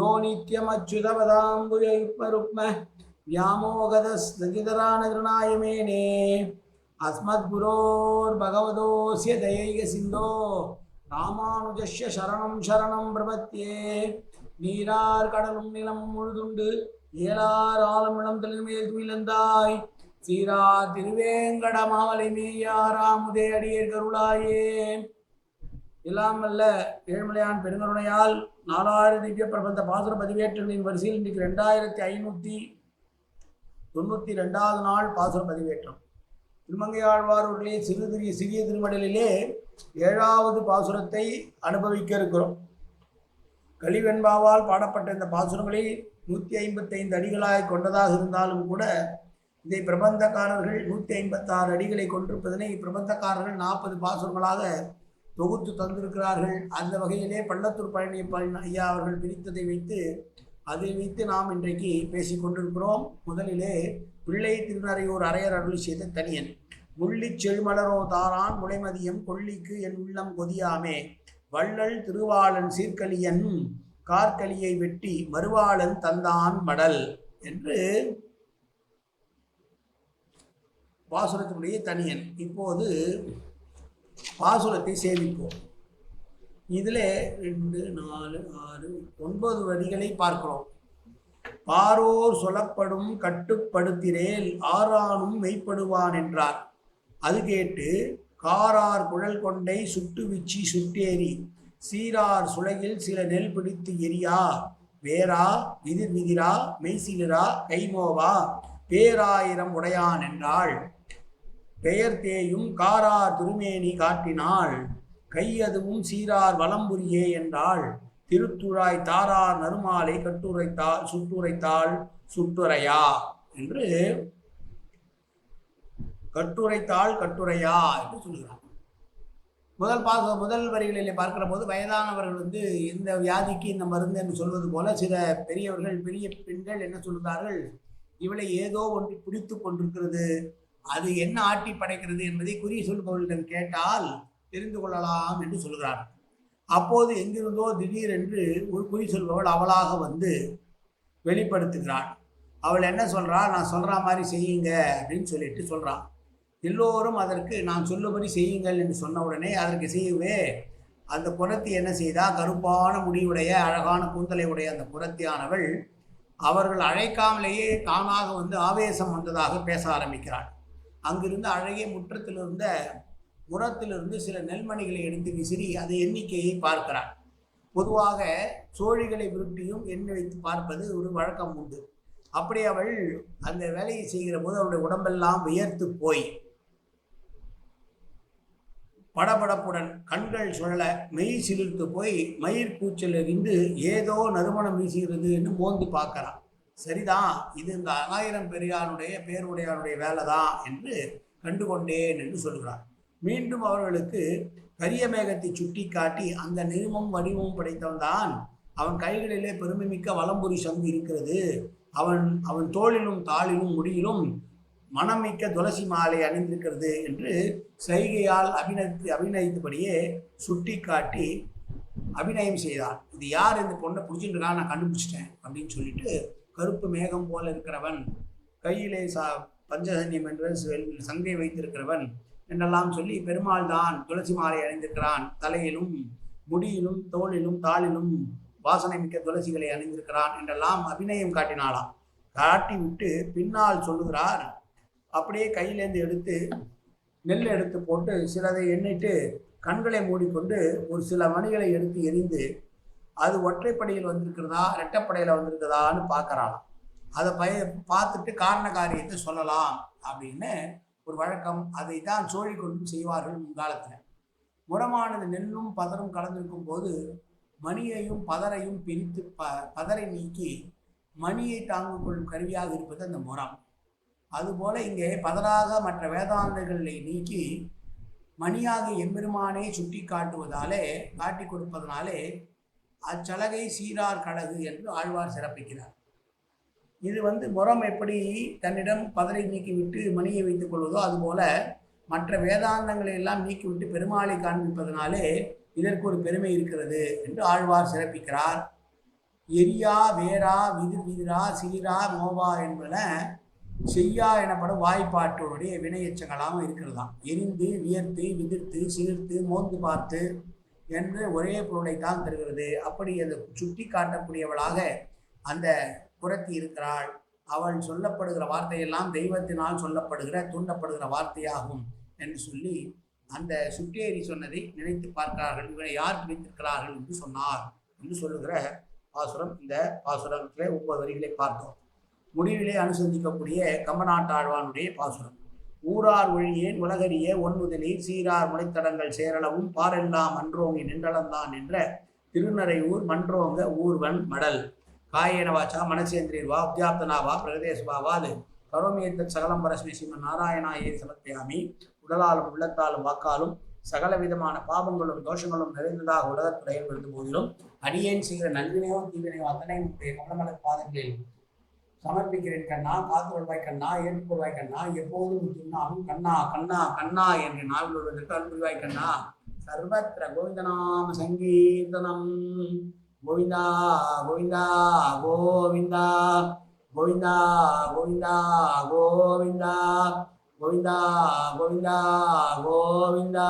யோ நித்யமச்சுதபதாம்புஜயுக்மருக்ம வியாமோகதஸ்தகிதரானகிருணாயமேனே அஸ்மத்குரோர் பகவதோசிய தயைக சிந்தோ ராமானுஜஸ்ய சரணம் சரணம் பிரபத்தியே நீரார் கடலும் நிலம் முழுதுண்டு ஏலார் ஆலமிளம் தெளிமேல் துயிலந்தாய் சீரா திருவேங்கட மாவலை மேயாராமுதே அடியேற்கருளாயே। எல்லாம் அல்ல ஏழ்மலையான் பெருங்கருணையால் நாலாயிரம் திவ்ய பிரபந்த பாசுர பதிவேற்றங்களின் வரிசையில் இன்றைக்கு ரெண்டாயிரத்தி ஐநூற்றி தொண்ணூற்றி ரெண்டாவது நாள் பாசுர பதிவேற்றம். திருமங்கையாழ்வாரூரிலே சிறு திரு சிறிய திருமடலிலே ஏழாவது பாசுரத்தை அனுபவிக்க இருக்கிறோம். கலிவெண்பாவால் பாடப்பட்ட இந்த பாசுரங்களை நூற்றி ஐம்பத்தைந்து அடிகளாய் கொண்டதாக இருந்தாலும் கூட இதை பிரபந்தக்காரர்கள் நூற்றி ஐம்பத்தாறு அடிகளை கொண்டிருப்பதனை பிரபந்தக்காரர்கள் நாற்பது பாசுரங்களாக தொகுத்து தந்திருக்கிறார்கள். அந்த வகையிலே பள்ளத்தூர் பழனி ஐயா அவர்கள் பிரித்ததை வைத்து அதை வைத்து நாம் இன்றைக்கு பேசிக் கொண்டிருக்கிறோம். முதலிலே பிள்ளை திருநறையூர் அரையர் அருள் செய்த தனியன். முள்ளிச் செழுமலரோ தாரான் முளைமதியம் கொல்லிக்கு என் உள்ளம் கொதியாமே. வள்ளல் திருவாளன் சீர்கலியன் கார்கலியை வெட்டி மறுவாளன் தந்தான் மடல் என்று பாசுரத்தினுடைய தனியன். இப்போது பாசுரத்தை சேமிப்போம். இதில் ரெண்டு நாலு ஆறு ஒன்பது வரிகளை பார்க்கிறோம். பாரோர் சொல்லப்படும் கட்டுப்படுத்திரேல் ஆறானும் மெய்ப்படுவான் என்றார். அது கேட்டு காரார் குழல் கொண்டை சுட்டு விச்சி சுட்டேறி சீரார் சுளையில் சில நெல் பிடித்து எரியா வேரா விதிர் விதிரா மெய்சிலிரா கைமோவா பேராயிரம் உடையான் என்றாள். பெயர் தேயும் காரார் திருமேனி காட்டினாள். கையதுவும் சீரார் வலம்புரியே என்றாள். திருத்துழாய் தாரார் நறுமாலை கட்டுரைத்தாள் சுட்டுரைத்தாள். சுட்டுரையா என்று கட்டுரைத்தாள் கட்டுரையா என்று சொல்கிறார் முதல் பார்க்க முதல் வரிகளிலே பார்க்கிற போது வயதானவர்கள் வந்து இந்த வியாதிக்கு இந்த மருந்து என்று சொல்வது போல சில பெரியவர்கள் பெரிய பெண்கள் என்ன சொல்கிறார்கள் இவளை ஏதோ ஒன்று பிடித்து கொண்டிருக்கிறது. அது என்ன ஆட்டி படைக்கிறது என்பதை குறி சொல்பவர்களிடம் கேட்டால் தெரிந்து கொள்ளலாம் என்று சொல்கிறார் அப்போது எங்கிருந்தோ திடீரென்று ஒரு குறி சொல்பவள் அவளாக வந்து வெளிப்படுத்துகிறாள். அவள் என்ன சொல்கிறாள் நான் சொல்கிற மாதிரி செய்யுங்க அப்படின்னு சொல்லிட்டு சொல்கிறான் எல்லோரும் அதற்கு நான் சொல்லுபடி செய்யுங்கள் என்று சொன்ன உடனே அதற்கு செய்யவே அந்த குரத்தி என்ன செய்தா? கருப்பான முடிவுடைய அழகான கூந்தலை உடைய அந்த குரத்தியானவள் அவர்கள் அழைக்காமலேயே தானாக வந்து ஆவேசம் வந்ததாக பேச ஆரம்பிக்கிறாள். அங்கிருந்து அழகிய முற்றத்தில் இருந்த முரத்திலிருந்து சில நெல்மணிகளை எடுத்து விசிறி அதை எண்ணிக்கையை பார்க்கிறார். பொதுவாக சோழிகளை விருட்டியும் எண்ணி வைத்து பார்ப்பது ஒரு வழக்கம் உண்டு. அப்படி அவள் அந்த வேலையை செய்கிற போது அவளுடைய உடம்பெல்லாம் வியர்த்து போய் படபடப்புடன் கண்கள் சுழல மெய் சிலிர்த்து போய் மயிர் கூச்சல் ஏதோ நறுமணம் வீசுகிறது என்று மோந்து பார்க்கறான். சரிதான் இது இந்த ஆயிரம் பெரியானுடைய பேருடையானுடைய வேலை தான் என்று கண்டுகொண்டேன் என்று சொல்கிறார். மீண்டும் அவர்களுக்கு கரிய மேகத்தை சுட்டி காட்டி அந்த நிருமம் வடிவமும் படைத்தவன் தான் அவன் கைகளிலே பெருமைமிக்க வலம்புரி சங்கு இருக்கிறது. அவன் அவன் தோளிலும் தாளிலும் முடியிலும் மனமிக்க துளசி மாலை அணிந்திருக்கிறது என்று சைகையால் அபிநயித்து அபிநயித்தபடியே சுட்டி காட்டி அபிநயம் செய்தார். இது யார் இந்த பொண்ணை பிடிச்சிட்டு நான் கண்டுபிடிச்சிட்டேன் அப்படின்னு சொல்லிட்டு கருப்பு மேகம் போல இருக்கிறவன். கையிலே சா பஞ்சசன்யம் என்ற சங்கை வைத்திருக்கிறவன். என்றெல்லாம் சொல்லி பெருமாள் தான் துளசி மாலை அணிந்திருக்கிறான். தலையிலும் முடியிலும் தோளிலும் தாளிலும் வாசனை மிக்க துளசிகளை அணிந்திருக்கிறான் என்றெல்லாம் அபிநயம் காட்டினாளாம். காட்டி விட்டு பின்னால் சொல்லுகிறார் அப்படியே கையிலேருந்து எடுத்து நெல் எடுத்து போட்டு சிலதை எண்ணிட்டு கண்களை மூடிக்கொண்டு ஒரு சில மணிகளை எடுத்து எரிந்து அது ஒற்றைப்படையில் வந்திருக்கிறதா இரட்டைப்படையில் வந்திருக்கிறதான்னு பார்க்கறாளாம். அதை பய பார்த்துட்டு காரண காரியத்தை சொல்லலாம் அப்படின்னு ஒரு வழக்கம் அதை தான் சோழி கொண்டும் செய்வார்கள் முன்காலத்தில். முரமானது நெல்லும் பதரும் கலந்திருக்கும் போது மணியையும் பதரையும் பிரித்து ப பதரை நீக்கி மணியை தாங்கிக் கொள்ளும் கருவியாக இருப்பது அந்த முறம் அதுபோல இங்கே பதராக மற்ற வேதாந்தங்களை நீக்கி மணியாக எம்பெருமானே சுட்டி காட்டுவதாலே காட்டி கொடுப்பதனாலே அச்சலகை சீரார் கழகு என்று ஆழ்வார் சிறப்பிக்கிறார். இது வந்து முறம் எப்படி தன்னிடம் பதரை நீக்கிவிட்டு மணியை வைத்துக் கொள்வதோ அதுபோல மற்ற வேதாந்தங்களை எல்லாம் நீக்கிவிட்டு பெருமாளை காண்பிப்பதனாலே இதற்கு ஒரு பெருமை இருக்கிறது என்று ஆழ்வார் சிறப்பிக்கிறார். எரியா வேரா விதிர் விதிரா சீரா மோவா என்பன செய்யா எனப்படும் வாய்ப்பாட்டுடைய வினையச்சங்களாகவும் இருக்கிறதாம். எரிந்து வியர்த்து விதிர்த்து சீர்த்து மோந்து பார்த்து என்று ஒரே பொருளை தான் தருகிறது. அப்படி அதை சுட்டி காட்டக்கூடியவளாக அந்த புறத்தி இருக்கிறாள். அவள் சொல்லப்படுகிற வார்த்தையெல்லாம் தெய்வத்தினால் சொல்லப்படுகிற தூண்டப்படுகிற வார்த்தையாகும் என்று சொல்லி அந்த சுட்டேரி சொன்னதை நினைத்து பார்க்கிறார்கள். இவனை யார் பிடித்திருக்கிறார்கள் என்று சொன்னார் என்று சொல்லுகிற பாசுரம் இந்த பாசுரத்திலே ஒவ்வொரு வரிகளை பார்த்தோம். முடிவிலே அனுசந்திக்கக்கூடிய கம்பநாட்டாழ்வானுடைய பாசுரம். ஊரார் ஒழியேன் உலகறிய ஒன்முதலில் சீரார் முளைத்தடங்கள் சேரளவும் பாரெல்லாம் மன்றோங்கி நின்றளந்தான் என்ற திருநரையூர் மன்றோங்க ஊர்வன் மடல். காயேன வாச்சா மனசேந்திரியர் வா உத்தியாப்தனா வா பிரகதேசவா வாது கரோமியத்த சகலம் பரஸ்மி ஸ்ரீமன் நாராயணாயே சமர்ப்பியாமி. உடலாலும் உள்ளத்தாலும் வாக்காலும் சகல விதமான பாவங்களும் தோஷங்களும் நிறைந்ததாக உலகத்துறையில் இருந்த போதிலும் அடியேன் செய்கிற நல்வினையோ தீவினையோ அத்தனை கமலமலர் பாதங்களில் சமர்ப்பிக்கிறேன் கண்ணா காத்து கொள்வாய் கண்ணா ஏற்றுக்கொள்வாய் கண்ணா எப்போதும் தின்னாலும் கண்ணா கண்ணா கண்ணா என்று நாவில் ஒருவதற்கு அன்புரிவாய் கண்ணா. சர்வத்திர கோவிந்தநாம சங்கீர்த்தனம். கோவிந்தா கோவிந்தா கோவிந்தா கோவிந்தா கோவிந்தா கோவிந்தா கோவிந்தா கோவிந்தா கோவிந்தா.